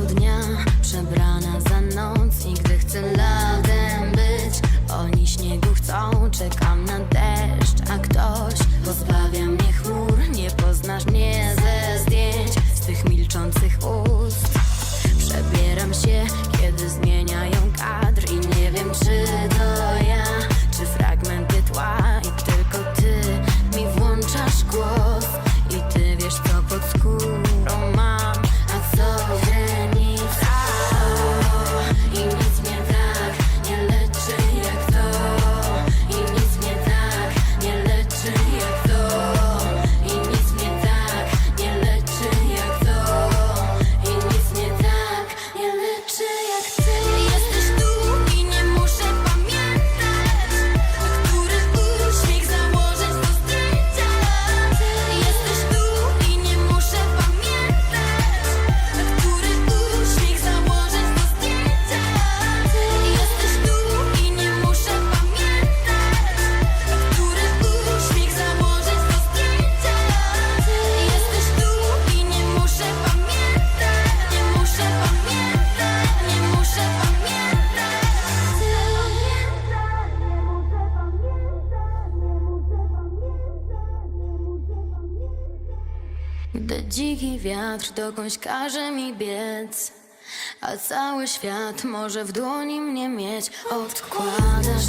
końcu dnia Przebrana za noc i gdy chcę latem być. Oni śniegu chcą, czekam na deszcz A ktoś pozbawia mnie chmur Nie poznasz mnie ze zdjęć. Z tych milczących ust Przebieram się, kiedy z niej jak ty Gdy dziki wiatr dokądś każe mi biec A cały świat może w dłoni mnie mieć Odkładasz